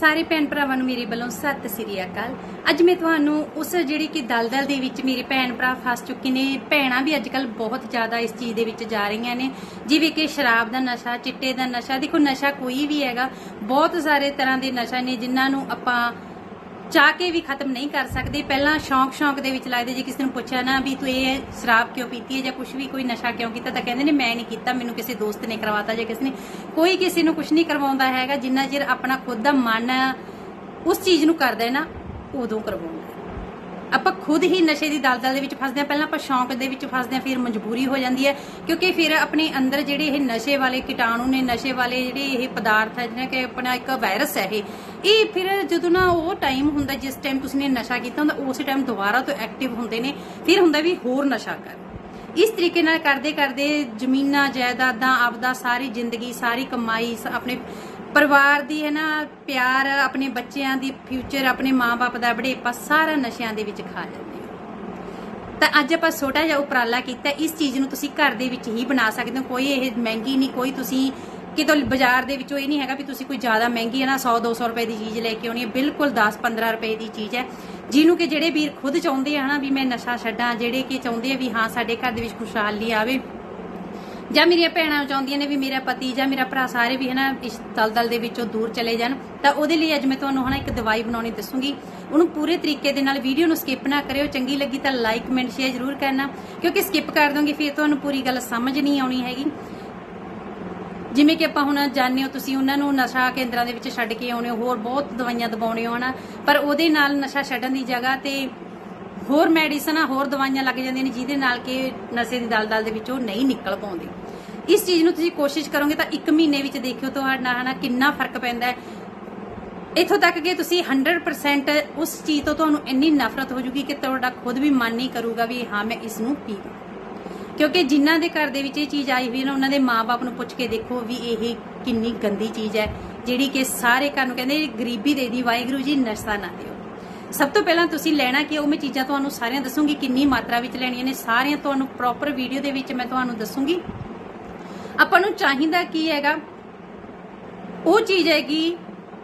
ਸਾਰੇ ਭੈਣ ਭਰਾਵਾਂ ਨੂੰ ਮੇਰੇ ਵੱਲੋਂ ਸਤਿ ਸ੍ਰੀ ਅਕਾਲ। ਅੱਜ ਮੈਂ ਤੁਹਾਨੂੰ ਉਸ ਜਿਹੜੀ ਕਿ ਦਲਦਲ ਦੇ ਵਿੱਚ ਮੇਰੇ ਭੈਣ ਭਰਾ ਫਸ ਚੁੱਕੇ ਨੇ, ਭੈਣਾਂ ਵੀ ਅੱਜਕੱਲ ਬਹੁਤ ਜ਼ਿਆਦਾ ਇਸ ਚੀਜ਼ ਦੇ ਵਿੱਚ ਜਾ ਰਹੀਆਂ ਨੇ, ਜਿਵੇਂ ਕਿ ਸ਼ਰਾਬ ਦਾ ਨਸ਼ਾ, ਚਿੱਟੇ ਦਾ ਨਸ਼ਾ। ਦੇਖੋ, ਨਸ਼ਾ ਕੋਈ ਵੀ ਹੈਗਾ, ਬਹੁਤ ਸਾਰੇ ਤਰ੍ਹਾਂ ਦੇ ਨਸ਼ਾ ਨੇ ਜਿਨ੍ਹਾਂ ਨੂੰ ਆਪਾਂ ਚਾਹ ਕੇ ਵੀ ਖਤਮ ਨਹੀਂ ਕਰ ਸਕਦੇ। ਪਹਿਲਾਂ ਸ਼ੌਂਕ ਸ਼ੌਂਕ ਦੇ ਵਿੱਚ ਲੱਗਦੇ ਜੇ ਕਿਸੇ ਨੂੰ ਪੁੱਛਿਆ ਨਾ ਵੀ ਤੂੰ ਇਹ ਸ਼ਰਾਬ ਕਿਉਂ ਪੀਤੀ ਹੈ ਜਾਂ ਕੁਝ ਵੀ, ਕੋਈ ਨਸ਼ਾ ਕਿਉਂ ਕੀਤਾ, ਤਾਂ ਕਹਿੰਦੇ ਨੇ, ਮੈਂ ਨਹੀਂ ਕੀਤਾ, ਮੈਨੂੰ ਕਿਸੇ ਦੋਸਤ ਨੇ ਕਰਵਾਤਾ ਜਾਂ ਕਿਸੇ ਨੇ। ਕੋਈ ਕਿਸੇ ਨੂੰ ਕੁਝ ਨਹੀਂ ਕਰਵਾਉਂਦਾ ਹੈਗਾ, ਜਿੰਨਾ ਚਿਰ ਆਪਣਾ ਖੁਦ ਦਾ ਮਨ ਉਸ ਚੀਜ਼ ਨੂੰ ਕਰਦਾ ਹੈ ਨਾ, ਉਦੋਂ ਕਰਵਾਉਂਦਾ। ਆਪਾਂ ਖੁਦ ਹੀ ਨਸ਼ੇ ਦੀ ਦਲਦਲ ਦੇ ਵਿੱਚ ਫਸਦੇ ਆ ਪਹਿਲਾਂ ਆਪਾਂ ਸ਼ੌਂਕ ਦੇ ਵਿੱਚ ਫਸਦੇ ਆ ਫਿਰ ਮਜਬੂਰੀ ਹੋ ਜਾਂਦੀ ਹੈ। ਕਿਉਂਕਿ ਫਿਰ ਆਪਣੇ ਅੰਦਰ ਜਿਹੜੇ ਇਹ ਨਸ਼ੇ ਵਾਲੇ ਕੀਟਾਣੂ ਨੇ, ਨਸ਼ੇ ਵਾਲੇ ਜਿਹੜੇ ਇਹ ਪਦਾਰਥ ਹੈ ਜਿਹੜਾ ਕਿ ਆਪਣਾ ਇੱਕ ਵਾਇਰਸ ਹੈ ਇਹ ਇਹ ਫਿਰ ਜਦੋਂ ਨਾ ਉਹ ਟਾਈਮ ਹੁੰਦਾ, ਜਿਸ ਟਾਈਮ ਤੁਸੀਂ ਨੇ ਨਸ਼ਾ ਕੀਤਾ ਹੁੰਦਾ, ਉਸੇ ਟਾਈਮ ਦੁਬਾਰਾ ਤੋਂ ਐਕਟਿਵ ਹੁੰਦੇ ਨੇ। ਫਿਰ ਹੁੰਦਾ ਵੀ ਹੋਰ ਨਸ਼ਾ ਕਰ। ਇਸ ਤਰੀਕੇ ਨਾਲ ਕਰਦੇ ਕਰਦੇ ਜ਼ਮੀਨਾਂ, ਜਾਇਦਾਦਾਂ, ਆਪਦਾ ਸਾਰੀ ਜ਼ਿੰਦਗੀ, ਸਾਰੀ ਕਮਾਈ ਆਪਣੇ ਪਰਿਵਾਰ ਦੀ ਹੈ ਨਾ, ਪਿਆਰ ਆਪਣੇ ਬੱਚਿਆਂ ਦੀ ਫਿਊਚਰ ਆਪਣੇ ਮਾਪੇ ਦਾ ਬੜੇਪਾ ਸਾਰਾ ਨਸ਼ਿਆਂ ਦੇ ਵਿੱਚ ਖਾ ਲੈਂਦੇ ਤਾਂ ਅੱਜ ਆਪਾਂ ਛੋਟਾ ਜਿਹਾ ਉਪਰਾਲਾ ਕੀਤਾ, ਇਸ ਚੀਜ਼ ਨੂੰ ਤੁਸੀਂ ਘਰ ਦੇ ਵਿੱਚ ਹੀ ਬਣਾ ਸਕਦੇ ਹੋ। ਕੋਈ ਇਹ ਮਹਿੰਗੀ ਨਹੀਂ, ਕੋਈ ਤੁਸੀਂ ਕਿਤੋਂ ਬਾਜ਼ਾਰ ਦੇ ਵਿੱਚੋਂ ਇਹ ਨਹੀਂ ਹੈਗਾ ਵੀ ਤੁਸੀਂ ਕੋਈ ਜ਼ਿਆਦਾ ਮਹਿੰਗੀ ਹੈ ਨਾ 100 200 ਰੁਪਏ ਦੀ ਚੀਜ਼ ਲੈ ਕੇ ਆਉਣੀ ਹੈ। ਬਿਲਕੁਲ 10 15 ਰੁਪਏ ਦੀ ਚੀਜ਼ ਹੈ। ਜਿਹਨੂੰ ਕਿ ਜਿਹੜੇ ਵੀਰ ਖੁਦ ਚਾਹੁੰਦੇ ਆ ਨਾ ਵੀ ਮੈਂ ਨਸ਼ਾ ਛੱਡਾਂ, ਜਿਹੜੇ ਕਿ ਚਾਹੁੰਦੇ ਆ ਵੀ ਹਾਂ, ਸਾਡੇ ਘਰ ਦੇ ਵਿੱਚ ਖੁਸ਼ਹਾਲੀ ਆਵੇ। ਜਾਂ ਮੇਰੀਆਂ ਭੈਣਾਂ ਚਾਹੁੰਦੀਆਂ ਨੇ ਵੀ ਮੇਰਾ ਪਤੀ ਜਾਂ ਮੇਰਾ ਭਰਾ ਸਾਰੇ ਵੀ ਹਨਾ ਇਸ ਦਲਦਲ ਦੇ ਵਿੱਚੋਂ ਦੂਰ ਚਲੇ ਜਾਣ, ਤਾਂ ਉਹਦੇ ਲਈ ਅੱਜ ਮੈਂ ਤੁਹਾਨੂੰ ਹਨਾ ਇੱਕ ਦਵਾਈ ਬਣਾਉਣੀ ਦੱਸੂਗੀ। ਉਹਨੂੰ ਪੂਰੇ ਤਰੀਕੇ ਦੇ ਨਾਲ ਵੀਡੀਓ ਨੂੰ ਸਕਿਪ ਨਾ ਕਰਿਓ, ਚੰਗੀ ਲੱਗੀ ਤਾਂ ਲਾਈਕ ਕਮੈਂਟ ਸ਼ੇਅਰ ਜ਼ਰੂਰ ਕਰਨਾ, ਕਿਉਂਕਿ ਸਕਿਪ ਕਰ ਦੋਗੇ ਫਿਰ ਤੁਹਾਨੂੰ ਪੂਰੀ ਗੱਲ ਸਮਝ ਨਹੀਂ ਆਉਣੀ ਹੈਗੀ। ਜਿਵੇਂ ਕਿ ਆਪਾਂ ਹੁਣ ਜਾਣਦੇ ਹੋ ਤੁਸੀਂ ਉਹਨਾਂ ਨੂੰ ਨਸ਼ਾ ਕੇਂਦਰਾਂ ਦੇ ਵਿੱਚ ਛੱਡ ਕੇ ਆਉਣੇ ਹੋ, ਹੋਰ ਬਹੁਤ ਦਵਾਈਆਂ ਦਬਾਉਣੇ ਹੋ ਹਨਾ, ਪਰ ਉਹਦੇ ਨਾਲ ਨਸ਼ਾ ਛੱਡਣ ਦੀ ਜਗ੍ਹਾ ਤੇ ਹੋਰ ਮੈਡੀਸਨਾਂ ਹੋਰ ਦਵਾਈਆਂ ਲੱਗ ਜਾਂਦੀਆਂ ਨੇ ਜਿਹਦੇ ਨਾਲ ਕਿ ਨਸ਼ੇ ਦੀ ਦਲਦਲ ਦੇ ਵਿੱਚੋਂ ਨਹੀਂ ਨਿਕਲ ਪਾਉਂਦੇ। ਇਸ ਚੀਜ਼ ਨੂੰ ਤੁਸੀਂ ਕੋਸ਼ਿਸ਼ ਕਰੋਗੇ ਤਾਂ 1 ਮਹੀਨੇ ਵਿੱਚ ਦੇਖਿਓ ਤੁਹਾਡਾ ਹਨਾ ਕਿੰਨਾ ਫ਼ਰਕ ਪੈਂਦਾ ਹੈ। ਇੱਥੋਂ ਤੱਕ ਕਿ ਤੁਸੀਂ 100% ਉਸ ਚੀਜ਼ ਤੋਂ ਤੁਹਾਨੂੰ ਇੰਨੀ ਨਫ਼ਰਤ ਹੋ ਜੂਗੀ ਕਿ ਤੁਹਾਡਾ ਖੁਦ ਵੀ ਮਨ ਨਹੀਂ ਕਰੂਗਾ ਵੀ ਹਾਂ, ਮੈਂ ਇਸ ਨੂੰ ਪੀਵਾਂ ਕਿਉਂਕਿ ਜਿਨ੍ਹਾਂ ਦੇ ਘਰ ਦੇ ਵਿੱਚ ਇਹ ਚੀਜ਼ ਆਈ ਹੋਈ ਹੈ ਨਾ, ਉਹਨਾਂ ਦੇ ਮਾਪੇ ਨੂੰ ਪੁੱਛ ਕੇ ਦੇਖੋ ਵੀ ਇਹ ਕਿੰਨੀ ਗੰਦੀ ਚੀਜ਼ ਹੈ, ਜਿਹੜੀ ਕਿ ਸਾਰੇ ਘਰ ਨੂੰ ਕਹਿੰਦੇ ਗਰੀਬੀ ਦੇ ਦੀ, ਵਾਹਿਗੁਰੂ ਜੀ, ਨਸ਼ਾ ਨਾ ਦਿਓ। ਸਭ ਤੋਂ ਪਹਿਲਾਂ ਤੁਸੀਂ ਲੈਣਾ ਕਿ ਉਹ ਮੈਂ ਚੀਜ਼ਾਂ ਤੁਹਾਨੂੰ ਸਾਰੀਆਂ ਦੱਸੂਗੀ, ਕਿੰਨੀ ਮਾਤਰਾ ਵਿੱਚ ਲੈਣੀਆਂ ਨੇ, ਸਾਰੀਆਂ ਤੁਹਾਨੂੰ ਪ੍ਰੋਪਰ ਵੀਡੀਓ ਦੇ ਵਿੱਚ ਮੈਂ ਤੁਹਾਨੂੰ ਦੱਸੂਗੀ। ਆਪਾਂ ਨੂੰ ਚਾਹੀਦਾ ਕੀ ਹੈਗਾ, ਉਹ ਚੀਜ਼ ਹੈਗੀ,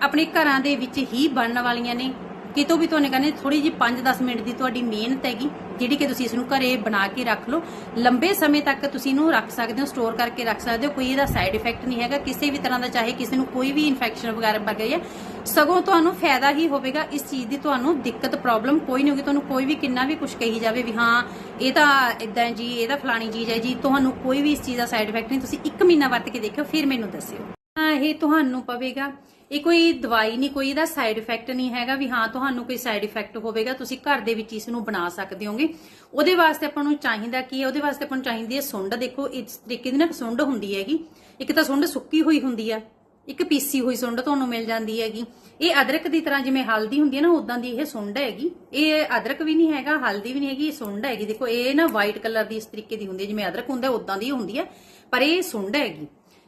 ਆਪਣੇ ਘਰਾਂ ਦੇ ਵਿੱਚ ਹੀ ਬਣਨ ਵਾਲੀਆਂ ਨੇ। ਕਿਤੋਂ ਵੀ ਤੁਹਾਨੂੰ ਕਹਿੰਦੇ ਥੋੜੀ ਜਿਹੀ 5-10 ਮਿੰਟ ਦੀ ਤੁਹਾਡੀ ਮਿਹਨਤ ਹੈਗੀ, ਜਿਹੜੀ ਕਿ ਤੁਸੀਂ ਇਸ ਨੂੰ ਘਰੇ ਬਣਾ ਕੇ ਰੱਖ ਲਓ। ਲੰਬੇ ਸਮੇਂ ਤੱਕ ਤੁਸੀਂ ਇਹਨੂੰ ਰੱਖ ਸਕਦੇ ਹੋ ਸਟੋਰ ਕਰਕੇ ਰੱਖ ਸਕਦੇ ਹੋ, ਕੋਈ ਇਹਦਾ ਸਾਈਡ ਇਫੈਕਟ ਨਹੀਂ ਹੈਗਾ। ਕਿਸੇ ਵੀ ਤਰ੍ਹਾਂ ਦਾ ਚਾਹੇ ਕਿਸੇ ਨੂੰ ਕੋਈ ਵੀ ਇਨਫੈਕਸ਼ਨ ਵਗੈਰਾ ਵਗ ਹੈ, ਸਗੋਂ ਤੁਹਾਨੂੰ ਫਾਇਦਾ ਹੀ ਹੋਵੇਗਾ। ਇਸ ਚੀਜ਼ ਦੀ ਤੁਹਾਨੂੰ ਦਿੱਕਤ ਪ੍ਰੋਬਲਮ ਕੋਈ ਨਹੀਂ ਹੋਗੀ ਤੁਹਾਨੂੰ ਕੋਈ ਵੀ ਕਿੰਨਾ ਵੀ ਕੁਝ ਕਹੀ ਜਾਵੇ ਵੀ ਹਾਂ, ਇਹ ਤਾਂ ਇਦਾਂ ਜੀ, ਇਹ ਤਾਂ ਫਲਾਣੀ ਚੀਜ਼ ਹੈ ਜੀ, ਤੁਹਾਨੂੰ ਕੋਈ ਵੀ ਇਸ ਚੀਜ਼ ਦਾ ਸਾਈਡ ਇਫੈਕਟ ਨਹੀਂ। ਤੁਸੀਂ 1 ਮਹੀਨਾ ਵਰਤ ਕੇ ਦੇਖਿਓ, ਫਿਰ ਮੈਨੂੰ ਦੱਸਿਓ। ਇਹ ਤੁਹਾਨੂੰ ਪਵੇਗਾ। ਇਹ ਕੋਈ ਦਵਾਈ ਨਹੀਂ, ਕੋਈ ਇਹਦਾ ਸਾਈਡ ਇਫੈਕਟ ਨਹੀਂ ਹੈਗਾ ਵੀ ਹਾਂ, ਤੁਹਾਨੂੰ ਕੋਈ ਸਾਈਡ ਇਫੈਕਟ ਹੋਵੇਗਾ, ਤੁਸੀਂ ਘਰ ਦੇ ਵਿੱਚ ਇਸ ਨੂੰ ਬਣਾ ਸਕਦੇ ਹੋਗੇ। ਉਹਦੇ ਵਾਸਤੇ ਆਪਾਂ ਨੂੰ ਚਾਹੀਦਾ ਕੀ ਹੈ? ਉਹਦੇ ਵਾਸਤੇ ਆਪਾਂ ਨੂੰ ਚਾਹੀਦੀ ਹੈ ਸੁੰਡ। ਦੇਖੋ, ਇਸ ਤਰੀਕੇ ਦੀ ਨਾ ਸੁੰਡ ਹੁੰਦੀ ਹੈਗੀ। ਇੱਕ ਤਾਂ ਸੁੰਡ ਸੁੱਕੀ ਹੋਈ ਹੁੰਦੀ ਆ। ਇੱਕ ਪੀਸੀ ਹੋਈ ਸੁੰਡ ਤੁਹਾਨੂੰ ਮਿਲ ਜਾਂਦੀ ਹੈਗੀ। ਇਹ ਅਦਰਕ ਦੀ ਤਰ੍ਹਾਂ ਜਿਵੇਂ ਹਲਦੀ ਹੁੰਦੀ ਹੈ ਨਾ ਉਦਾਂ ਦੀ ਇਹ ਸੁੰਡ ਹੈਗੀ। ਇਹ ਅਦਰਕ ਵੀ ਨਹੀਂ ਹੈਗਾ, ਹਲਦੀ ਵੀ ਨਹੀਂ ਹੈਗੀ, ਇਹ ਸੁੰਡ ਹੈਗੀ। ਦੇਖੋ, ਇਹ ਨਾ ਵਾਈਟ ਕਲਰ ਦੀ ਇਸ ਤਰੀਕੇ ਦੀ ਹੁੰਦੀ ਜਿਵੇਂ ਅਦਰਕ ਹੁੰਦਾ ਉਦਾਂ ਦੀ ਹੁੰਦੀ ਹੈ। ਪਰ ਇਹ ਸੁੰਡ ਹੈਗੀ।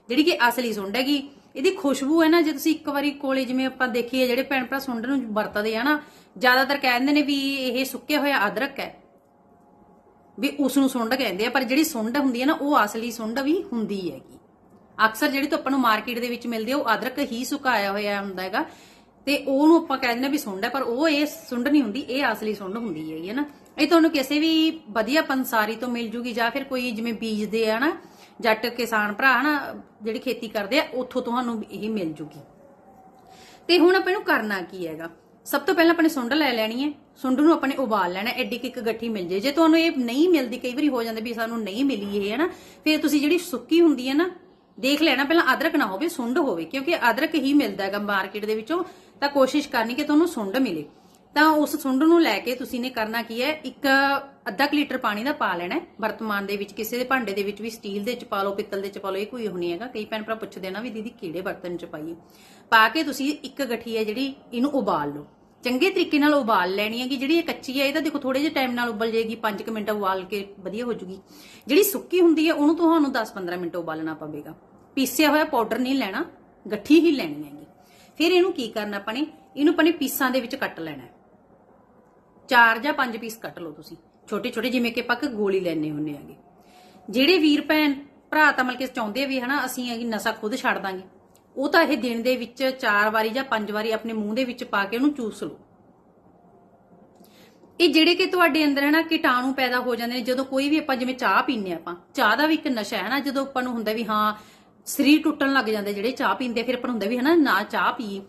ਜਿਹੜੀ ਕਿ ਅਸਲੀ ਸੁੰਡ ਹੈਗੀ। ਇਹਦੀ ਖੁਸ਼ਬੂ ਹੈ ਨਾ, ਜੇ ਤੁਸੀਂ ਇੱਕ ਵਾਰੀ ਕੋਲੇ ਜਿਵੇਂ ਆਪਾਂ ਦੇਖੀਏ, ਜਿਹੜੇ ਭੈਣ ਭਰਾ ਸੁੰਡ ਨੂੰ ਵਰਤਦੇ ਆ ਨਾ, ਜ਼ਿਆਦਾਤਰ ਕਹਿੰਦੇ ਨੇ ਵੀ ਇਹ ਸੁੱਕਿਆ ਹੋਇਆ ਅਦਰਕ ਹੈ। ਵੀ ਉਸ ਨੂੰ ਸੁੰਡ ਕਹਿੰਦੇ ਆ, ਪਰ ਜਿਹੜੀ ਸੁੰਡ ਹੁੰਦੀ ਹੈ ਨਾ, ਉਹ ਅਸਲੀ ਸੁੰਡ ਵੀ ਹੁੰਦੀ ਹੈਗੀ। ਅਕਸਰ ਜਿਹੜੀ ਤੋਂ ਆਪਾਂ ਨੂੰ ਮਾਰਕੀਟ ਦੇ ਵਿੱਚ ਮਿਲਦੀ ਆ ਉਹ ਅਦਰਕ ਹੀ ਸੁਕਾਇਆ ਹੋਇਆ ਹੁੰਦਾ ਹੈਗਾ। ਤੇ ਉਹਨੂੰ ਆਪਾਂ ਕਹਿੰਦੇ ਨੇ ਵੀ ਸੁੰਡ ਹੈ, ਪਰ ਉਹ ਇਹ ਸੁੰਡ ਨਹੀਂ ਹੁੰਦੀ, ਇਹ ਅਸਲੀ ਸੁੰਡ ਹੁੰਦੀ ਹੈਗੀ ਹੈ ਨਾ। ਇਹ ਤੁਹਾਨੂੰ ਕਿਸੇ ਵੀ ਵਧੀਆ ਪੰਸਾਰੀ ਤੋਂ ਮਿਲ ਜੂਗੀ, ਜਾਂ ਫਿਰ ਕੋਈ ਜਿਵੇਂ ਬੀਜਦੇ ਆ ਨਾ ਜੱਟ ਕਿਸਾਨ ਭਰਾ ਹਨਾ, ਜਿਹੜੀ ਖੇਤੀ ਕਰਦੇ ਆ, ਉੱਥੋਂ ਤੁਹਾਨੂੰ ਇਹ ਮਿਲ ਜੂਗੀ। ਤੇ ਹੁਣ ਆਪਾਂ ਇਹਨੂੰ ਕਰਨਾ ਕੀ ਹੈਗਾ? ਸਭ ਤੋਂ ਪਹਿਲਾਂ ਆਪਣੇ ਸੁੰਡ ਲੈ ਲੈਣੀ ਹੈ। ਸੁੰਡ ਨੂੰ ਆਪਣੇ ਉਬਾਲ ਲੈਣਾ, ਐਡੀ ਕੁ ਇੱਕ ਗੱਠੀ ਮਿਲ ਜੇ। ਜੇ ਤੁਹਾਨੂੰ ਇਹ ਨਹੀਂ ਮਿਲਦੀ, ਕਈ ਵਾਰੀ ਹੋ ਜਾਂਦਾ ਵੀ ਸਾਨੂੰ ਨਹੀਂ ਮਿਲੀ ਇਹ ਹੈ ਨਾ ਫਿਰ ਤੁਸੀਂ ਜਿਹੜੀ ਸੁੱਕੀ ਹੁੰਦੀ ਹੈ ਨਾ, ਦੇਖ ਲੈਣਾ, ਪਹਿਲਾਂ ਅਦਰਕ ਨਾ ਹੋਵੇ, ਸੁੰਡ ਹੋਵੇ, ਕਿਉਂਕਿ ਅਦਰਕ ਹੀ ਮਿਲਦਾ ਹੈਗਾ ਮਾਰਕੀਟ ਦੇ ਵਿੱਚੋਂ। ਤਾਂ ਕੋਸ਼ਿਸ਼ ਕਰਨੀ ਕਿ ਤੁਹਾਨੂੰ ਸੁੰਡ ਮਿਲੇ। ਤਾਂ ਉਸ ਸੁੰਡ ਨੂੰ ਲੈ ਕੇ ਤੁਸੀਂ ਨੇ ਕਰਨਾ ਕੀ ਹੈ? ਇੱਕ ਅੱਧਾ ਕੁ ਲੀਟਰ ਪਾਣੀ ਦਾ ਪਾ ਲੈਣਾ ਵਰਤਮਾਨ ਦੇ ਵਿੱਚ ਕਿਸੇ ਦੇ ਭਾਂਡੇ ਦੇ ਵਿੱਚ ਵੀ ਸਟੀਲ ਦੇ ਚ ਪਾ ਲਓ, ਪਿੱਤਲ ਦੇ ਚ ਪਾ ਲਓ, ਇਹ ਕੋਈ ਹੋਣੀ ਹੈਗਾ। ਕਈ ਭੈਣ ਭਰਾ ਪੁੱਛਦੇ ਨਾ ਵੀ ਦੀਦੀ ਕਿਹੜੇ ਬਰਤਨ ਚ ਪਾਈਏ? ਪਾ ਕੇ ਤੁਸੀਂ ਇੱਕ ਗਠੀ ਹੈ ਜਿਹੜੀ ਇਹਨੂੰ ਉਬਾਲ ਲਓ। ਚੰਗੇ ਤਰੀਕੇ ਨਾਲ ਉਬਾਲ ਲੈਣੀ ਹੈ ਕਿ ਜਿਹੜੀ ਇਹ ਕੱਚੀ ਹੈ, ਇਹ ਤਾਂ ਦੇਖੋ ਥੋੜੇ ਜਿਹੇ ਟਾਈਮ ਨਾਲ ਉਬਲ ਜਾਏਗੀ। 5 ਮਿੰਟ ਉਬਾਲ ਕੇ ਵਧੀਆ ਹੋ ਜੂਗੀ। ਜਿਹੜੀ ਸੁੱਕੀ ਹੁੰਦੀ ਹੈ, ਉਹਨੂੰ ਤੁਹਾਨੂੰ 10-15 ਮਿੰਟ ਉਬਾਲਣਾ ਪਵੇਗਾ। ਪੀਸਿਆ ਹੋਇਆ ਪਾਊਡਰ ਨਹੀਂ ਲੈਣਾ, ਗੱਠੀ ਹੀ ਲੈਣੀ ਹੈਗੀ। ਫਿਰ ਇਹਨੂੰ ਕੀ ਕਰਨਾ ਆਪਾਂ ਨੇ? ਇਹਨੂੰ ਆਪਾਂ ਨੇ ਪੀਸਾਂ ਦੇ ਵਿੱਚ ਕੱਟ ਲੈਣਾ ਹੈ ਚਾਰ ਜਾਂ ਪੰਜ ਪੀਸ ਕੱਟ ਲਓ ਤੁਸੀਂ। ਛੋਟੇ ਛੋਟੇ ਜਿਵੇਂ ਕਿ ਆਪਾਂ ਗੋਲੀ ਲੈਣੇ ਹੁੰਨੇ ਆਗੇ ਜਿਹੜੇ ਵੀਰ ਭੈਣ, ਭਰਾ ਤਾਂ ਮਤਲਬ ਕਿ ਚਾਹੁੰਦੇ ਆ ਵੀ ਹਨਾ, ਅਸੀਂ ਹੈਗੀ ਨਸ਼ਾ ਖੁਦ ਛੱਡ ਦਾਂਗੇ। ਉਹ ਤਾਂ ਇਹ ਦਿਨ ਦੇ ਵਿੱਚ ਚਾਰ ਵਾਰੀ ਜਾਂ ਪੰਜ ਵਾਰੀ ਆਪਣੇ ਮੂੰਹ ਦੇ ਵਿੱਚ ਪਾ ਕੇ ਉਹਨੂੰ ਚੂਸ ਲਓ। ਇਹ ਜਿਹੜੇ ਕਿ ਤੁਹਾਡੇ ਅੰਦਰ ਹੈ ਨਾ ਕੀਟਾਣੂ ਪੈਦਾ ਹੋ ਜਾਂਦੇ ਨੇ, ਜਦੋਂ ਕੋਈ ਵੀ ਆਪਾਂ ਜਿਵੇਂ ਚਾਹ ਪੀਂਦੇ ਆਪਾਂ, ਚਾਹ ਦਾ ਵੀ ਇੱਕ ਨਸ਼ਾ ਹੈ ਨਾ, ਜਦੋਂ ਆਪਾਂ ਨੂੰ ਹੁੰਦਾ ਵੀ ਹਾਂ, ਸਰੀਰ ਟੁੱਟਣ ਲੱਗ ਜਾਂਦਾ, ਜਿਹੜੇ ਚਾਹ ਪੀਂਦੇ ਫਿਰ ਆਪਾਂ ਨੂੰ ਹੁੰਦਾ ਵੀ ਹਨਾ, ਨਾ ਚਾਹ ਪੀ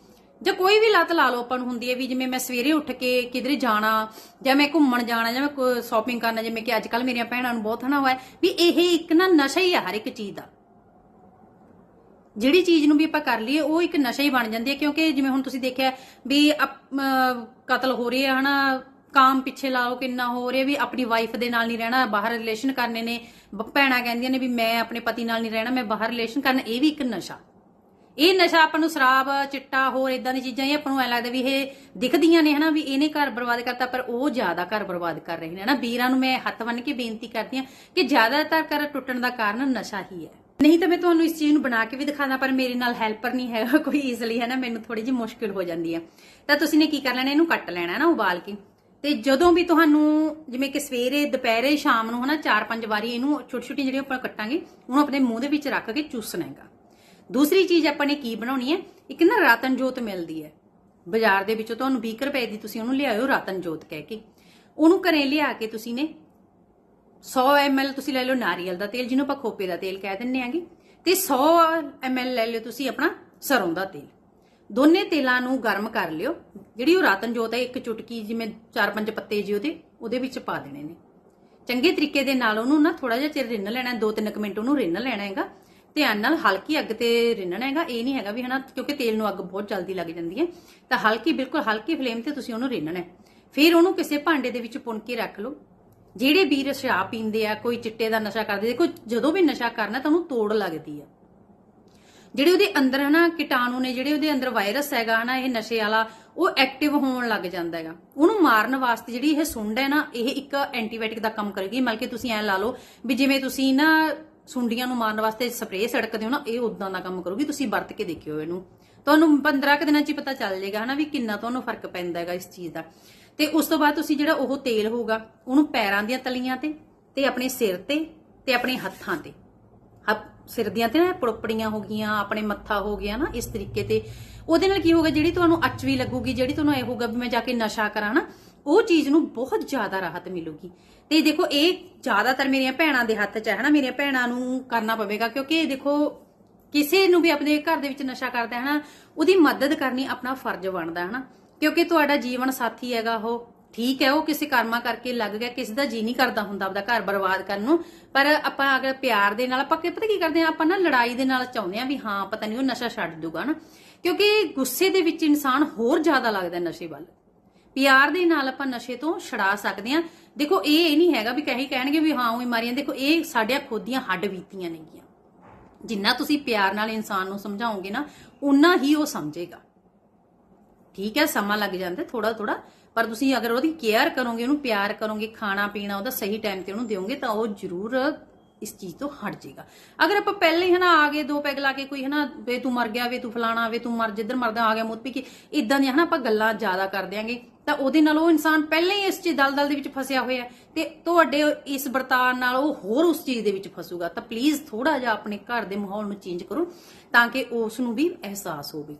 ਜਾਂ ਕੋਈ ਵੀ ਲੱਤ ਲਾ ਲਓ ਆਪਾਂ ਨੂੰ ਹੁੰਦੀ ਹੈ ਵੀ ਜਿਵੇਂ ਮੈਂ ਸਵੇਰੇ ਉੱਠ ਕੇ ਕਿਧਰੇ ਜਾਣਾ, ਜਾਂ ਮੈਂ ਘੁੰਮਣ ਜਾਣਾ, ਜਾਂ ਮੈਂ ਸ਼ਾਪਿੰਗ ਕਰਨਾ, ਜਿਵੇਂ ਕਿ ਅੱਜ ਕੱਲ ਮੇਰੀਆਂ ਭੈਣਾਂ ਨੂੰ ਬਹੁਤ ਹਨਾ ਹੋਇਆ ਵੀ ਇਹ ਇੱਕ ਨਾ ਨਸ਼ਾ ਹੀ ਆ ਹਰ ਇੱਕ ਚੀਜ਼ ਦਾ। ਜਿਹੜੀ ਚੀਜ਼ ਨੂੰ ਵੀ ਆਪਾਂ ਕਰ ਲਈਏ, ਉਹ ਇੱਕ ਨਸ਼ਾ ਹੀ ਬਣ ਜਾਂਦੀ ਹੈ, ਕਿਉਂਕਿ ਜਿਵੇਂ ਹੁਣ ਤੁਸੀਂ ਦੇਖਿਆ ਵੀ ਅਪ- ਕਤਲ ਹੋ ਰਹੇ ਆ, ਹਨਾ, ਕਾਮ ਪਿੱਛੇ ਲਾਓ, ਕਿੰਨਾ ਹੋ ਰਿਹਾ, ਵੀ ਆਪਣੀ ਵਾਈਫ ਦੇ ਨਾਲ ਨਹੀਂ ਰਹਿਣਾ, ਬਾਹਰ ਰਿਲੇਸ਼ਨ ਕਰਨੇ ਨੇ, ਬ- ਭੈਣਾਂ ਕਹਿੰਦੀਆਂ ਨੇ ਵੀ ਮੈਂ ਆਪਣੇ ਪਤੀ ਨਾਲ ਨਹੀਂ ਰਹਿਣਾ, ਮੈਂ ਬਾਹਰ ਰਿਲੇਸ਼ਨ ਕਰਨਾ, ਇਹ ਵੀ ਇੱਕ ਨਸ਼ਾ। ਇਹ ਨਸ਼ਾ ਆਪਾਂ ਨੂੰ ਸ਼ਰਾਬ, ਚਿੱਟਾ, ਹੋਰ ਇਦਾਂ ਦੀ ਚੀਜ਼ਾਂ, ਇਹ ਆਪਾਂ ਨੂੰ ਐ ਲੱਗਦਾ ਵੀ ਇਹ ਦਿਖਦੀਆਂ ਨੇ, ਹਨਾ, ਵੀ ਇਹਨੇ ਘਰ ਬਰਬਾਦ ਕਰਤਾ, ਪਰ ਉਹ ਜ਼ਿਆਦਾ ਘਰ ਬਰਬਾਦ ਕਰ ਰਹੇ ਨੇ, ਹਨਾ। ਵੀਰਾਂ ਨੂੰ ਮੈਂ ਹੱਥ ਬੰਨ ਕੇ ਬੇਨਤੀ ਕਰਦੀ ਹਾਂ ਕਿ ਜ਼ਿਆਦਾਤਰ ਘਰ ਟੁੱਟਣ ਦਾ ਕਾਰਨ ਨਸ਼ਾ ਹੀ ਹੈ। ਨਹੀਂ ਤਾਂ ਮੈਂ ਤੁਹਾਨੂੰ ਇਸ ਚੀਜ਼ ਨੂੰ ਬਣਾ ਕੇ ਵੀ ਦਿਖਾਣਾ ਪਰ ਮੇਰੇ ਨਾਲ ਹੈਲਪਰ ਨਹੀਂ ਹੈਗਾ, ਕੋਈ ਈਜ਼ਲੀ ਹੈ ਨਾ ਮੈਨੂੰ ਥੋੜੀ ਜਿਹੀ ਮੁਸ਼ਕਿਲ ਹੋ ਜਾਂਦੀ ਹੈ। ਤਾਂ ਤੁਸੀਂ ਨੇ ਕੀ ਕਰ ਲੈਣਾ, ਇਹਨੂੰ ਕੱਟ ਲੈਣਾ ਹੈ ਨਾ ਉਬਾਲ ਕੇ। ਤੇ ਜਦੋਂ ਵੀ ਤੁਹਾਨੂੰ, ਜਿਵੇਂ ਕਿ ਸਵੇਰੇ, ਦੁਪਹਿਰੇ, ਸ਼ਾਮ ਨੂੰ, ਹਨਾ ਚਾਰ ਪੰਜ ਵਾਰੀ ਇਹਨੂੰ ਛੋਟੀ ਛੋਟੀ ਜਿਹੜੀਆਂ ਆਪਾਂ ਕੱਟਾਂਗੇ, ਉਹਨੂੰ ਆਪਣੇ ਮੂੰਹ ਦੇ ਵਿੱਚ ਰੱਖ ਕੇ ਚੂਸਣਾ ਹੈਗਾ। ਦੂਸਰੀ ਚੀਜ਼ ਆਪਾਂ ਨੇ ਕੀ ਬਣਾਉਣੀ ਹੈ? ਇੱਕ ਨਾ ਰਾਤਨ ਜੋਤ ਮਿਲਦੀ ਹੈ। ਬਾਜ਼ਾਰ ਦੇ ਵਿੱਚੋਂ ਤੁਹਾਨੂੰ 20 ਰੁਪਏ ਦੀ ਤੁਸੀਂ ਉਹਨੂੰ ਲਿਆਇਓ, ਰਾਤਨ ਜੋਤ ਕਹਿ ਕੇ। ਉਹਨੂੰ ਘਰੇ ਲਿਆ ਕੇ ਤੁਸੀਂ ਨੇ 100 ml ਤੁਸੀਂ ਲੈ ਲਓ ਨਾਰੀਅਲ ਦਾ ਤੇਲ, ਜਿਹਨੂੰ ਆਪਾਂ ਖੋਪੇ ਦਾ ਤੇਲ ਕਹਿ ਦਿੰਨੇ ਆਂਗੇ ਤੇ 100 ml ਲੈ ਲਿਓ ਤੁਸੀਂ ਆਪਣਾ ਸਰੋਂ ਦਾ ਤੇਲ। ਦੋਨੇ ਤੇਲਾਂ ਨੂੰ ਗਰਮ ਕਰ ਲਿਓ। ਜਿਹੜੀ ਉਹ ਰਾਤਨ ਜੋਤ ਹੈ, ਇੱਕ ਚੁਟਕੀ ਜਿਵੇਂ 4-5 ਪੱਤੇ ਜੀ ਉਹਦੇ ਉਹਦੇ ਵਿੱਚ ਪਾ ਦੇਣੇ ਨੇ। ਚੰਗੇ ਤਰੀਕੇ ਦੇ ਨਾਲ ਉਹਨੂੰ ਨਾ ਥੋੜਾ ਜਿਹਾ ਚਿਰ ਰਿੰਨ ਲੈਣਾ 2-3 ਮਿੰਟ ਉਹਨੂੰ ਰਿੰਨ ਲੈਣਾ ਹੈਗਾ। ਧਿਆਨ ਨਾਲ ਹਲਕੀ ਅੱਗ ਤੇ ਰਿੰਨਣਾ ਹੈਗਾ, ਇਹ ਨਹੀਂ ਹੈਗਾ ਵੀ ਹਨਾ, ਕਿਉਂਕਿ ਤੇਲ ਨੂੰ ਅੱਗ ਬਹੁਤ ਜਲਦੀ ਲੱਗ ਜਾਂਦੀ ਹੈ। ਤਾਂ ਹਲਕੀ, ਬਿਲਕੁਲ ਹਲਕੀ ਫਲੇਮ ਤੇ ਤੁਸੀਂ ਉਹਨੂੰ ਰਿੰਨਣਾ ਹੈ। ਫਿਰ ਉਹਨੂੰ ਕਿਸੇ ਭਾਂਡੇ ਦੇ ਵਿੱਚ ਪੁਣ ਕੇ ਰੱਖ ਲਓ। ਜਿਹੜੇ ਵੀਰ ਸ਼ਰਾਬ ਪੀਂਦੇ ਆ, ਕੋਈ ਚਿੱਟੇ ਦਾ ਨਸ਼ਾ ਕਰਦੇ, ਦੇਖੋ, ਜਦੋਂ ਵੀ ਨਸ਼ਾ ਕਰਨਾ, ਤਾਂ ਉਹਨੂੰ ਤੋੜ ਲੱਗਦੀ ਆ। ਜਿਹੜੇ ਉਹਦੇ ਅੰਦਰ ਹਨਾ, ਕੀਟਾਣੂ ਨੇ, ਜਿਹੜੇ ਉਹਦੇ ਅੰਦਰ ਵਾਇਰਸ ਹੈਗਾ ਹਨਾ, ਇਹ ਨਸ਼ੇ ਵਾਲਾ, ਉਹ ਐਕਟਿਵ ਹੋਣ ਲੱਗ ਜਾਂਦਾ ਹੈਗਾ। ਉਹਨੂੰ ਮਾਰਨ ਵਾਸਤੇ ਜਿਹੜੀ ਇਹ ਸੁੰਡ ਹੈ ਨਾ, ਇਹ ਇੱਕ ਐਂਟੀਬਾਇਓਟਿਕ ਦਾ ਕੰਮ ਕਰੇਗੀ। ਮਤਲਬ ਕਿ ਤੁਸੀਂ ਐ ਲਾ ਲਓ ਵੀ ਜਿਵੇਂ ਤੁਸੀਂ ਨਾ ਸੁੰਡੀਆਂ ਨੂੰ ਮਾਰਨ ਵਾਸਤੇ ਸਪਰੇਅ ਸੜਕਦੇ ਹੋ ਨਾ, ਇਹ ਉਦਾਂ ਦਾ ਕੰਮ ਕਰੂਗੀ, ਤੁਸੀਂ ਵਰਤ ਕੇ ਦੇਖਿਓ ਇਹਨੂੰ। ਤੁਹਾਨੂੰ 15 ਕੁ ਦਿਨਾਂ 'ਚ ਹੀ ਪਤਾ ਚੱਲ ਜਾਏਗਾ ਹਨਾ ਵੀ ਕਿੰਨਾ ਤੁਹਾਨੂੰ ਫ਼ਰਕ ਪੈਂਦਾ ਹੈਗਾ ਇਸ ਚੀਜ਼ ਦਾ। ਤੇ ਉਸ ਤੋਂ ਬਾਅਦ ਤੁਸੀਂ ਜਿਹੜਾ ਉਹ ਤੇਲ ਹੋਊਗਾ, ਉਹਨੂੰ ਪੈਰਾਂ ਦੀਆਂ ਤਲੀਆਂ ਤੇ ਤੇ ਆਪਣੇ ਸਿਰ ਤੇ ਤੇ ਆਪਣੇ ਹੱਥਾਂ ਤੇ। ਸਿਰ ਦੀਆਂ ਤੇ ਨਾ ਪੁੜਪੜੀਆਂ ਹੋ ਗਈਆਂ, ਆਪਣੇ ਮੱਥਾ ਹੋ ਗਿਆ ਨਾ, ਇਸ ਤਰੀਕੇ ਤੇ। ਉਹਦੇ ਨਾਲ ਕੀ ਹੋਗਾ ਜਿਹੜੀ ਤੁਹਾਨੂੰ ਅਚਵੀ ਲੱਗੂਗੀ, ਜਿਹੜੀ ਤੁਹਾਨੂੰ ਇਹ ਹੋਊਗਾ ਵੀ ਮੈਂ ਜਾ ਕੇ ਨਸ਼ਾ ਕਰਾਂ ਨਾ ਉਹ ਚੀਜ਼ ਨੂੰ ਬਹੁਤ ਜ਼ਿਆਦਾ ਰਾਹਤ ਮਿਲੂਗੀ। ਤੇ ਦੇਖੋ, ਇਹ ਜ਼ਿਆਦਾਤਰ ਮੇਰੀਆਂ ਭੈਣਾਂ ਦੇ ਹੱਥ 'ਚ ਹੈ ਹਨਾ, ਮੇਰੀਆਂ ਭੈਣਾਂ ਨੂੰ ਕਰਨਾ ਪਵੇਗਾ, ਕਿਉਂਕਿ ਦੇਖੋ, ਕਿਸੇ ਨੂੰ ਵੀ ਆਪਣੇ ਘਰ ਦੇ ਵਿੱਚ ਨਸ਼ਾ ਕਰਦਾ ਹੈ ਨਾ ਉਹਦੀ ਮਦਦ ਕਰਨੀ ਆਪਣਾ ਫਰਜ਼ ਬਣਦਾ ਹੈ ਨਾ ਕਿਉਂਕਿ ਤੁਹਾਡਾ ਜੀਵਨ ਸਾਥੀ ਹੈਗਾ ਉਹ, ਠੀਕ ਹੈ, ਉਹ ਕਿਸੇ ਕਰਮਾ ਕਰਕੇ ਲੱਗ ਗਿਆ, ਕਿਸੇ ਦਾ ਜੀ ਨਹੀਂ ਕਰਦਾ ਹੁੰਦਾ ਆਪਦਾ ਘਰ ਬਰਬਾਦ ਕਰਨ ਨੂੰ। ਪਰ ਆਪਾਂ ਅਗਰ ਪਿਆਰ ਦੇ ਨਾਲ, ਆਪਾਂ ਕਿ, ਪਤਾ ਕੀ ਕਰਦੇ ਆ ਆਪਾਂ ਨਾ ਲੜਾਈ ਦੇ ਨਾਲ ਚਾਹੁੰਦੇ ਆ ਵੀ ਹਾਂ, ਪਤਾ ਨਹੀਂ ਉਹ ਨਸ਼ਾ ਛੱਡ ਦੂਗਾ ਨਾ ਕਿਉਂਕਿ ਗੁੱਸੇ ਦੇ ਵਿੱਚ ਇਨਸਾਨ ਹੋਰ ਜ਼ਿਆਦਾ ਲੱਗਦਾ ਨਸ਼ੇ ਵੱਲ। ਪਿਆਰ ਦੇ ਨਾਲ ਆਪਾਂ ਨਸ਼ੇ ਤੋਂ ਛੜਾ ਸਕਦੇ ਆ ਦੇਖੋ, ਇਹ ਇਹ ਨਹੀਂ ਹੈਗਾ ਵੀ ਕਹੀ ਕਹਿਣਗੇ ਵੀ ਹਾਂ ਉਹ ਮਾਰੀਆਂ। ਦੇਖੋ, ਇਹ ਸਾਡੀਆਂ ਖੁਦ ਦੀਆਂ ਹੱਡ ਬੀਤੀਆਂ ਨੇਗੀਆਂ। ਜਿੰਨਾ ਤੁਸੀਂ ਪਿਆਰ ਨਾਲ ਇਨਸਾਨ ਨੂੰ ਸਮਝਾਓਗੇ ਨਾ ਉਨਾ ਹੀ ਉਹ ਸਮਝੇਗਾ। ਠੀਕ ਹੈ, ਸਮਾਂ ਲੱਗ ਜਾਂਦਾ ਥੋੜਾ ਥੋੜਾ ਪਰ ਤੁਸੀਂ ਅਗਰ ਉਹਦੀ ਕੇਅਰ ਕਰੋਗੇ, ਉਹਨੂੰ ਪਿਆਰ ਕਰੋਗੇ, ਖਾਣਾ ਪੀਣਾ ਉਹਦਾ ਸਹੀ ਟਾਈਮ ਤੇ ਉਹਨੂੰ ਦਿਓਗੇ, ਤਾਂ ਉਹ ਜ਼ਰੂਰ ਇਸ ਚੀਜ਼ ਤੋਂ ਹਟ ਜਾਏਗਾ ਅਗਰ ਆਪਾਂ ਪਹਿਲੇ ਹੀ ਹਨਾ ਆ ਗਏ, ਦੋ ਪੈਗ ਲਾ ਕੇ ਕੋਈ ਹਨਾ, ਵੇ ਤੂੰ ਮਰ ਗਿਆ, ਵੇ ਤੂੰ ਫਲਾਣਾ, ਵੇ ਤੂੰ ਮਰ, ਜਿੱਧਰ ਮਰਦਾ ਆ ਗਿਆ, ਮੁੱਤ ਪੀ ਕੇ ਇਦਾਂ ਦੀਆਂ ਹਨਾ ਆਪਾਂ ਗੱਲਾਂ ਜ਼ਿਆਦਾ ਕਰ ਦਿਆਂਗੇ। ਤਾਂ ਉਹਦੇ ਨਾਲ ਉਹ ਇਨਸਾਨ ਪਹਿਲਾਂ ਹੀ ਇਸ ਚੀਜ਼ ਦਲਦਲ ਦੇ ਵਿੱਚ ਫਸਿਆ ਹੋਇਆ ਤੇ ਤੁਹਾਡੇ ਇਸ ਵਰਤਾਰ ਨਾਲ ਉਹ ਹੋਰ ਉਸ ਚੀਜ਼ ਦੇ ਵਿੱਚ ਫਸੂਗਾ। ਤਾਂ ਪਲੀਜ਼ ਥੋੜਾ ਜਿਹਾ ਆਪਣੇ ਘਰ ਦੇ ਮਾਹੌਲ ਨੂੰ ਚੇਂਜ ਕਰੋ ਤਾਂ ਕਿ ਉਸ ਨੂੰ ਵੀ ਅਹਿਸਾਸ ਹੋਵੇ।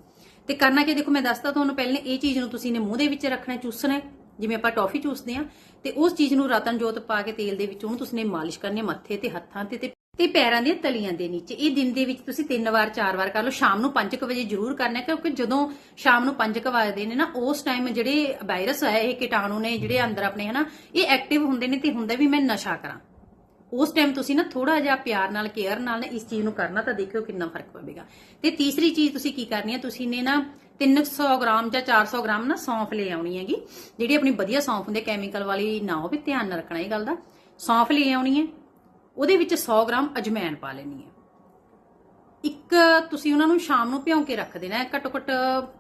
ਤੇ ਕਰਨਾ ਕਿ ਦੇਖੋ ਮੈਂ ਦੱਸਤਾ ਤੁਹਾਨੂੰ ਪਹਿਲੇ ਇਹ ਚੀਜ਼ ਨੂੰ ਤੁਸੀਂ ਨੇ ਮੂੰਹ ਦੇ ਵਿੱਚ ਰੱਖਣਾ ਹੈ, ਚੂਸਣਾ ਜਿਵੇਂ ਆਪਾਂ ਟੌਫੀ ਚੂਸਦੇ ਆ ਤੇ ਉਸ ਚੀਜ਼ ਨੂੰ ਰਤਨ ਜੋਤ ਪਾ ਕੇ ਤੇਲ ਦੇ ਵਿੱਚ ਉਹਨੂੰ ਤੁਸੀਂ ਨੇ ਮਾਲਿਸ਼ ਕਰਨੀ ਮੱਥੇ ਤੇ ਹੱਥਾਂ ਤੇ ਤੇ ਤੇ ਪੈਰਾਂ ਦੀਆਂ ਤਲੀਆਂ ਦੇ ਨੀਚੇ। ਇਹ ਦਿਨ ਦੇ ਵਿੱਚ ਤੁਸੀਂ ਤਿੰਨ ਵਾਰ, ਚਾਰ ਵਾਰ ਕਰ ਲਓ। ਸ਼ਾਮ ਨੂੰ 5 ਵਜੇ ਜ਼ਰੂਰ ਕਰਨਾ, ਕਿਉਂਕਿ ਜਦੋਂ ਸ਼ਾਮ ਨੂੰ 5 ਵਜੇ ਨੇ ਨਾ, ਉਸ ਟਾਈਮ ਜਿਹੜੇ ਵਾਇਰਸ ਹੈ ਇਹ ਕੀਟਾਣੂ ਨੇ, ਜਿਹੜੇ ਅੰਦਰ ਆਪਣੇ ਹਨਾ, ਇਹ ਐਕਟਿਵ ਹੁੰਦੇ ਨੇ ਤੇ ਹੁੰਦਾ ਵੀ ਮੈਂ ਨਸ਼ਾ ਕਰਾਂ। ਉਸ ਟਾਈਮ ਤੁਸੀਂ ਨਾ ਥੋੜਾ ਜਿਹਾ ਪਿਆਰ ਨਾਲ ਕੇਅਰ ਨਾਲ ਇਸ ਚੀਜ਼ ਨੂੰ ਕਰਨਾ, ਤਾਂ ਦੇਖਿਓ ਕਿੰਨਾ ਫ਼ਰਕ ਪਵੇਗਾ। ਤੇ ਤੀਸਰੀ ਚੀਜ਼ ਤੁਸੀਂ ਕੀ ਕਰਨੀ ਹੈ ਤੁਸੀਂ ਨੇ ਨਾ 300 ਗ੍ਰਾਮ ਜਾਂ 400 ਗ੍ਰਾਮ ਨਾ ਸੌਂਫ ਲੈ ਆਉਣੀ ਹੈਗੀ, ਜਿਹੜੀ ਆਪਣੀ ਵਧੀਆ ਸੌਂਫ ਹੁੰਦੀ ਕੈਮੀਕਲ ਵਾਲੀ, ਨਾ ਹੋਵੇ ਧਿਆਨ ਨਾਲ ਰੱਖਣਾ ਇਹ ਗੱਲ ਦਾ। ਸੌਂਫ ਲੈ ਆਉਣੀ ਹੈ। ਉਹਦੇ ਵਿੱਚ 100 ਗ੍ਰਾਮ ਅਜਮੈਨ ਪਾ ਲੈਣੀ ਹੈ। ਇੱਕ ਤੁਸੀਂ ਉਹਨਾਂ ਨੂੰ ਸ਼ਾਮ ਨੂੰ ਭਿਉਂ ਕੇ ਰੱਖ ਦੇਣਾ ਹੈ, ਘੱਟੋ ਘੱਟ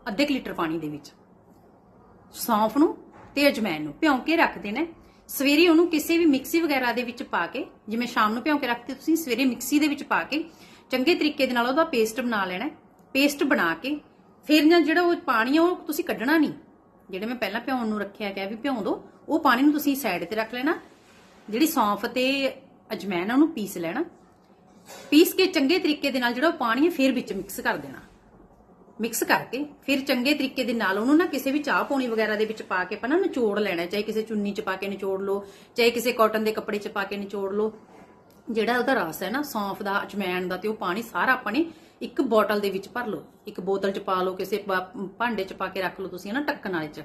ਅੱਧੇ ਕੁ ਲੀਟਰ ਪਾਣੀ ਦੇ ਵਿੱਚ। ਸੌਂਫ ਨੂੰ ਤੇ ਅਜਮੈਨ ਨੂੰ ਭਿਉਂ ਕੇ ਰੱਖ ਦੇਣਾ ਸਵੇਰੇ ਉਹਨੂੰ ਕਿਸੇ ਵੀ ਮਿਕਸੀ ਵਗੈਰਾ ਦੇ ਵਿੱਚ ਪਾ ਕੇ, ਜਿਵੇਂ ਸ਼ਾਮ ਨੂੰ ਭਿਉਂ ਕੇ ਰੱਖਦੇ ਤੁਸੀਂ, ਸਵੇਰੇ ਮਿਕਸੀ ਦੇ ਵਿੱਚ ਪਾ ਕੇ ਚੰਗੇ ਤਰੀਕੇ ਦੇ ਨਾਲ ਉਹਦਾ ਪੇਸਟ ਬਣਾ ਲੈਣਾ ਪੇਸਟ ਬਣਾ ਕੇ ਫਿਰ ਨਾ ਜਿਹੜਾ ਉਹ ਪਾਣੀ ਆ, ਉਹ ਤੁਸੀਂ ਕੱਢਣਾ ਨਹੀਂ। ਜਿਹੜੇ ਮੈਂ ਪਹਿਲਾਂ ਭਿਉਣ ਨੂੰ ਰੱਖਿਆ ਗਿਆ ਵੀ ਭਿਉਂ ਦੋ, ਉਹ ਪਾਣੀ ਨੂੰ ਤੁਸੀਂ ਸਾਈਡ ਤੇ ਰੱਖ ਲੈਣਾ। ਜਿਹੜੀ ਸੌਂਫ ਤੇ ਅਜਮੈਨ ਉਹਨੂੰ ਪੀਸ ਲੈਣਾ। ਪੀਸ ਕੇ ਚੰਗੇ ਤਰੀਕੇ ਦੇ ਨਾਲ ਜਿਹੜਾ ਉਹ ਪਾਣੀ ਹੈ, ਫਿਰ ਵਿੱਚ ਮਿਕਸ ਕਰ ਦੇਣਾ। ਮਿਕਸ ਕਰਕੇ ਫਿਰ ਚੰਗੇ ਤਰੀਕੇ ਦੇ ਨਾਲ ਉਹਨੂੰ ਨਾ ਕਿਸੇ ਵੀ ਚਾਹ ਪੌਣੀ ਵਗੈਰਾ ਦੇ ਵਿੱਚ ਪਾ ਕੇ ਆਪਾਂ ਨਾ ਨਿਚੋੜ ਲੈਣਾ ਚਾਹੇ ਕਿਸੇ ਚੁੰਨੀ 'ਚ ਪਾ ਕੇ ਨਿਚੋੜ ਲਓ, ਚਾਹੇ ਕਿਸੇ ਕਾਟਨ ਦੇ ਕੱਪੜੇ 'ਚ ਪਾ ਕੇ ਨਿਚੋੜ ਲਓ। ਜਿਹੜਾ ਉਹਦਾ ਰਸ ਹੈ ਨਾ, ਸੌਂਫ ਦਾ, ਅਜਮੈਨ ਦਾ ਤੇ ਉਹ ਪਾਣੀ ਸਾਰਾ ਆਪਾਂ ਨੇ ਇੱਕ ਬੋਟਲ ਦੇ ਵਿੱਚ ਭਰ ਲਓ। ਇੱਕ ਬੋਤਲ 'ਚ ਪਾ ਲਓ, ਕਿਸੇ ਭਾਂਡੇ 'ਚ ਪਾ ਕੇ ਰੱਖ ਲਓ ਤੁਸੀਂ ਨਾ ਢੱਕਣ ਵਾਲੇ 'ਚ।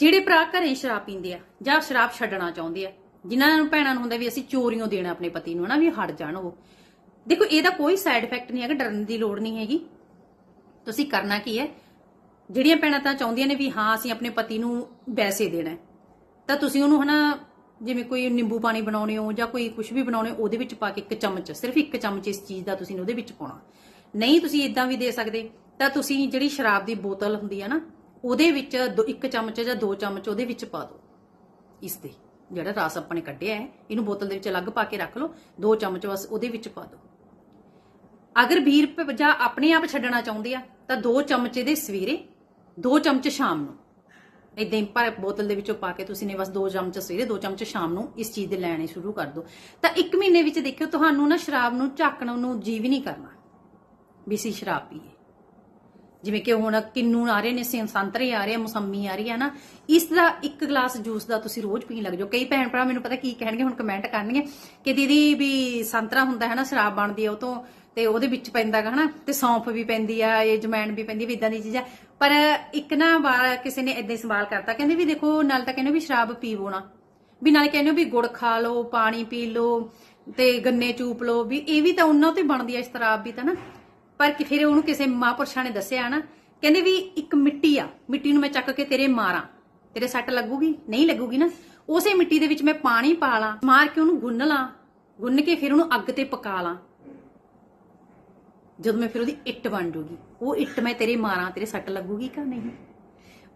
ਜਿਹੜੇ ਭਰਾ ਘਰੇ ਸ਼ਰਾਬ ਪੀਂਦੇ ਆ ਜਾਂ ਸ਼ਰਾਬ ਛੱਡਣਾ ਚਾਹੁੰਦੇ ਆ ਜਿਨ੍ਹਾਂ ਨੂੰ ਭੈਣਾਂ ਨੂੰ ਹੁੰਦਾ ਵੀ ਅਸੀਂ ਚੋਰੀਆਂ ਦੇਣਾ ਆਪਣੇ ਪਤੀ ਨੂੰ ਨਾ ਵੀ ਹਟ ਜਾਣ ਉਹ। ਦੇਖੋ ਇਹਦਾ ਕੋਈ ਸਾਈਡ ਇਫੈਕਟ ਨਹੀਂ ਹੈਗਾ ਡਰਨ ਦੀ ਲੋੜ ਨਹੀਂ ਹੈਗੀ। ਤੁਸੀਂ ਕਰਨਾ ਕੀ ਹੈ? ਜਿਹੜੀਆਂ ਭੈਣਾਂ ਤਾਂ ਚਾਹੁੰਦੀਆਂ ਨੇ ਵੀ ਹਾਂ ਅਸੀਂ ਆਪਣੇ ਪਤੀ ਨੂੰ ਵੈਸੇ ਦੇਣਾ ਤਾਂ ਤੁਸੀਂ ਉਹਨੂੰ ਹਨਾ ਜਿਵੇਂ ਕੋਈ ਨਿੰਬੂ ਪਾਣੀ ਬਣਾਉਣੇ ਹੋ ਜਾਂ ਕੋਈ ਕੁਝ ਵੀ ਬਣਾਉਣੇ ਹੋ, ਉਹਦੇ ਵਿੱਚ ਪਾ ਕੇ ਇੱਕ ਚਮਚ ਸਿਰਫ ਇੱਕ ਚਮਚ ਇਸ ਚੀਜ਼ ਦਾ ਤੁਸੀਂ ਉਹਦੇ ਵਿੱਚ ਪਾਉਣਾ। ਨਹੀਂ ਤੁਸੀਂ ਇਦਾਂ ਵੀ ਦੇ ਸਕਦੇ ਤਾਂ ਤੁਸੀਂ ਜਿਹੜੀ ਸ਼ਰਾਬ ਦੀ ਬੋਤਲ ਹੁੰਦੀ ਹੈ ਨਾ ਉਹਦੇ ਵਿੱਚ ਦੋ- ਇੱਕ ਚਮਚ ਜਾਂ ਦੋ ਚਮਚ ਉਹਦੇ ਵਿੱਚ ਪਾ ਦਿਓ ਇਸ ਦੇ ਜਿਹੜਾ ਰਸ ਆਪਾਂ ਨੇ ਕੱਢਿਆ ਹੈ, ਇਹਨੂੰ ਬੋਤਲ ਦੇ ਵਿੱਚ ਅਲੱਗ ਪਾ ਕੇ ਰੱਖ ਲਓ, ਦੋ ਚਮਚ ਬਸ ਉਹਦੇ ਵਿੱਚ ਪਾ ਦਿਓ। ਅਗਰ 20 ਰੁਪਏ ਜਾਂ ਆਪਣੇ ਆਪ ਛੱਡਣਾ ਚਾਹੁੰਦੇ ਆ, ਤਾਂ ਦੋ ਚਮਚ ਇਹਦੇ ਸਵੇਰੇ, ਦੋ ਚਮਚ ਸ਼ਾਮ ਨੂੰ। ਇਦਾਂ ਹੀ ਪਰ ਬੋਤਲ ਦੇ ਵਿੱਚੋਂ ਪਾ ਕੇ ਤੁਸੀਂ ਨੇ ਬਸ ਦੋ ਚਮਚ ਸਵੇਰੇ, ਦੋ ਚਮਚ ਸ਼ਾਮ ਨੂੰ ਇਸ ਚੀਜ਼ ਦੇ ਲੈਣੇ ਸ਼ੁਰੂ ਕਰ ਦਿਓ। ਤਾਂ ਇੱਕ ਮਹੀਨੇ ਵਿੱਚ ਦੇਖਿਓ, ਤੁਹਾਨੂੰ ਨਾ ਸ਼ਰਾਬ ਨੂੰ, ਝਾਕਣ ਨੂੰ ਜੀ ਵੀ ਨਹੀਂ ਕਰਨਾ। ਵੀ ਅਸੀਂ ਸ਼ਰਾਬ ਪੀਏ। ਜਿਵੇਂ ਕਿ ਹੁਣ ਕਿੰਨੂ ਆ ਰਹੇ ਨੇ ਸੰਤਰੇ ਆ ਰਹੇ ਆ, ਮੌਸੰਮੀ ਆ ਰਹੀ ਹੈ ਨਾ, ਇਸ ਦਾ ਇੱਕ ਗਲਾਸ ਜੂਸ ਦਾ ਤੁਸੀਂ ਰੋਜ਼ ਪੀਣ ਲੱਗ ਜਾਓ। ਕਈ ਭੈਣ ਭਰਾ ਮੈਨੂੰ ਪਤਾ ਕੀ ਕਹਿਣਗੇ, ਹੁਣ ਕਮੈਂਟ ਕਰਨਗੇ ਕਿ ਦੀਦੀ ਵੀ ਸੰਤਰਾ ਹੁੰਦਾ ਹੈ ਨਾ, ਸ਼ਰਾਬ ਬਣਦੀ ਆ ਉਹ ਤੋਂ, ਤੇ ਉਹਦੇ ਵਿੱਚ ਪੈਂਦਾ ਗਾ ਹਨਾ, ਤੇ ਸੌਂਫ ਵੀ ਪੈਂਦੀ ਆ, ਇਹ ਜਮੈਣ ਵੀ ਪੈਂਦੀ ਵੀ ਇਦਾਂ ਦੀ ਚੀਜ਼ਾਂ ਪਰ ਇੱਕ ਨਾ ਵਾਰ ਕਿਸੇ ਨੇ ਇਦਾਂ ਹੀ ਸਵਾਲ ਕਰਤਾ, ਕਹਿੰਦੇ ਵੀ ਦੇਖੋ, ਨਾਲ ਤਾਂ ਕਹਿੰਦੇ ਵੀ ਸ਼ਰਾਬ ਪੀਵੋ ਨਾ। ਵੀ ਨਾਲੇ ਕਹਿੰਦੇ ਵੀ ਗੁੜ ਖਾ ਲਓ, ਪਾਣੀ ਪੀ ਲਓ, ਤੇ ਗੰਨੇ ਚੂਪ ਲਓ, ਵੀ ਇਹ ਵੀ ਤਾਂ ਉਹਨਾਂ ਤੋਂ ਬਣਦੀ ਆ, ਇਸ ਤਰ੍ਹਾਂ ਵੀ ਤਾਂ ਨਾ। ਪਰ ਕਿ ਫਿਰ ਉਹਨੂੰ ਕਿਸੇ ਮਹਾਂਪੁਰਸ਼ਾਂ ਨੇ ਦੱਸਿਆ ਨਾ, ਕਹਿੰਦੇ ਵੀ ਇੱਕ ਮਿੱਟੀ ਆ, ਮਿੱਟੀ ਨੂੰ ਮੈਂ ਚੱਕ ਕੇ ਤੇਰੇ ਮਾਰਾਂ। ਤੇਰੇ ਸੱਟ ਲੱਗੂਗੀ? ਨਹੀਂ ਲੱਗੂਗੀ ਨਾ। ਉਸੇ ਮਿੱਟੀ ਦੇ ਵਿੱਚ ਮੈਂ ਪਾਣੀ ਪਾ ਲਾਂ, ਮਾਰ ਕੇ ਉਹਨੂੰ ਗੁੰਨ ਲਾਂ, ਗੁੰਨ ਕੇ ਫਿਰ ਉਹਨੂੰ ਅੱਗ ਤੇ ਪਕਾ ਲਾਂ। ਜਦੋਂ ਮੈਂ ਫਿਰ ਉਹਦੀ ਇੱਟ ਬਣ ਜੂਗੀ, ਉਹ ਇੱਟ ਮੈਂ ਤੇਰੇ ਮਾਰਾਂ, ਤੇਰੇ ਸੱਟ ਲੱਗੂਗੀ ਕਿ ਨਹੀਂ?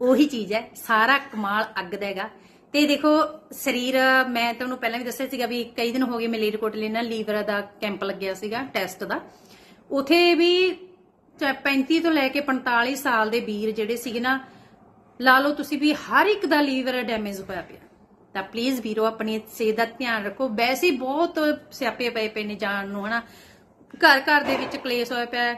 ਉਹੀ ਚੀਜ਼ ਹੈ, ਸਾਰਾ ਕਮਾਲ ਅੱਗ ਦਾ ਹੈਗਾ। ਤੇ ਦੇਖੋ, ਸਰੀਰ, ਮੈਂ ਤੁਹਾਨੂੰ ਪਹਿਲਾਂ ਵੀ ਦੱਸਿਆ ਸੀਗਾ ਵੀ ਕਈ ਦਿਨ ਹੋ ਗਏ ਮੈਂ ਮਲੇਰਕੋਟਲੇ ਨਾਲ ਲੀਵਰ ਦਾ ਕੈਂਪ ਲੱਗਿਆ ਸੀਗਾ, ਟੈਸਟ ਦਾ। ਉਥੇ ਵੀ ਚਾਹੇ 35 ਤੋਂ ਲੈ ਕੇ 45 ਸਾਲ ਦੇ ਵੀਰ ਜਿਹੜੇ ਸੀਗੇ ਨਾ, ਲਾ ਲਓ ਤੁਸੀਂ ਵੀ ਹਰ ਇੱਕ ਦਾ ਲੀਵਰ ਡੈਮੇਜ ਹੋਇਆ ਪਿਆ। ਤਾਂ ਪਲੀਜ਼ ਵੀਰੋ, ਆਪਣੀ ਸਿਹਤ ਦਾ ਧਿਆਨ ਰੱਖੋ। ਵੈਸੇ ਹੀ ਬਹੁਤ ਸਿਆਪੇ ਪਏ ਪਏ ਨੇ ਜਾਣ ਨੂੰ, ਹਨਾ। ਘਰ ਘਰ ਦੇ ਵਿੱਚ ਕਲੇਸ਼ ਹੋਇਆ ਪਿਆ।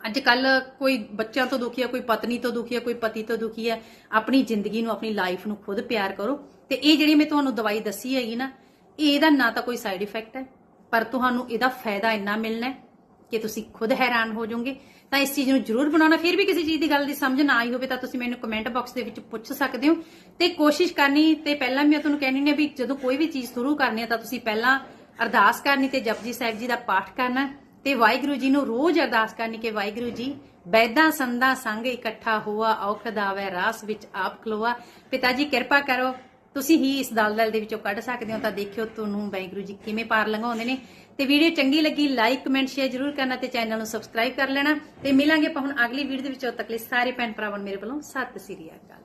ਅੱਜ ਕੱਲ ਕੋਈ ਬੱਚਿਆਂ ਤੋਂ ਦੁਖੀ ਹੈ ਕੋਈ ਪਤਨੀ ਤੋਂ ਦੁਖੀ ਹੈ ਕੋਈ ਪਤੀ ਤੋਂ ਦੁਖੀ ਹੈ ਆਪਣੀ ਜ਼ਿੰਦਗੀ ਨੂੰ, ਆਪਣੀ ਲਾਈਫ ਨੂੰ ਖੁਦ ਪਿਆਰ ਕਰੋ। ਤੇ ਇਹ ਜਿਹੜੀ ਮੈਂ ਤੁਹਾਨੂੰ ਦਵਾਈ ਦੱਸੀ ਹੈਗੀ ਨਾ, ਇਹਦਾ ਨਾ ਤਾਂ ਕੋਈ ਸਾਈਡ ਇਫੈਕਟ ਹੈ, ਪਰ ਤੁਹਾਨੂੰ ਇਹਦਾ ਫਾਇਦਾ ਇੰਨਾ ਮਿਲਣਾ ਹੈ। ਕਿ ਤੁਸੀਂ ਖੁਦ ਹੈਰਾਨ ਹੋ ਜਾਓਗੇ, ਤਾਂ ਇਸ ਚੀਜ਼ ਨੂੰ ਜ਼ਰੂਰ ਬਣਾਉਣਾ। ਫਿਰ ਵੀ ਕਿਸੇ ਚੀਜ਼ ਦੀ ਗੱਲ ਦੀ ਸਮਝ ਨਾ ਆਈ ਹੋਵੇ ਤਾਂ ਤੁਸੀਂ ਮੈਨੂੰ ਕਮੈਂਟ ਬਾਕਸ ਦੇ ਵਿੱਚ ਪੁੱਛ ਸਕਦੇ ਹੋ। ਤੇ ਕੋਸ਼ਿਸ਼ ਕਰਨੀ, ਤੇ ਪਹਿਲਾਂ ਮੈਂ ਤੁਹਾਨੂੰ ਕਹਿੰਦੀ ਨੇ ਵੀ ਜਦੋਂ ਕੋਈ ਵੀ ਚੀਜ਼ ਸ਼ੁਰੂ ਕਰਨੀ ਹੈ ਤਾਂ ਤੁਸੀਂ ਪਹਿਲਾਂ ਅਰਦਾਸ ਕਰਨੀ ਤੇ ਜਪਜੀ ਸਾਹਿਬ ਜੀ ਦਾ ਪਾਠ ਕਰਨਾ, ਤੇ ਵਾਹਿਗੁਰੂ ਜੀ ਨੂੰ ਰੋਜ਼ ਅਰਦਾਸ ਕਰਨੀ ਕਿ ਵਾਹਿਗੁਰੂ ਜੀ, ਬੈਦਾਂ ਸੰਦਾਂ ਸੰਗ ਇਕੱਠਾ ਹੋਆ ਔਖ ਦਾਵੇ ਰਾਸ ਵਿੱਚ ਆਪ ਖਲੋਆ। ਪਿਤਾ ਜੀ, ਕਿਰਪਾ ਕਰੋ ਤੁਸੀਂ ਹੀ ਇਸ ਦਲਦਲ ਦੇ ਵਿੱਚੋਂ ਕੱਢ ਸਕਦੇ ਹੋ, ਤਾਂ ਦੇਖਿਓ ਤੁਹਾਨੂੰ ਵਾਹਿਗੁਰੂ ਜੀ ਕਿਵੇਂ ਪਾਰ ਲੰਘਾਉਂਦੇ ਨੇ। ਤੇ ਵੀਡੀਓ ਚੰਗੀ ਲੱਗੀ ਲਾਈਕ ਕਮੈਂਟ ਸ਼ੇਅਰ ਜਰੂਰ ਕਰਨਾ ਤੇ ਚੈਨਲ ਨੂੰ ਸਬਸਕ੍ਰਾਈਬ ਕਰ ਲੈਣਾ। ਤੇ ਮਿਲਾਂਗੇ ਆਪਾਂ ਹੁਣ ਅਗਲੀ ਵੀਡੀਓ ਦੇ ਵਿੱਚ। ਉਦੋਂ ਤੱਕ ਲਈ ਸਾਰੇ ਭੈਣ ਭਰਾਵਾਂ ਨੂੰ ਮੇਰੇ ਵੱਲੋਂ ਸਤਿ ਸ੍ਰੀ ਅਕਾਲ।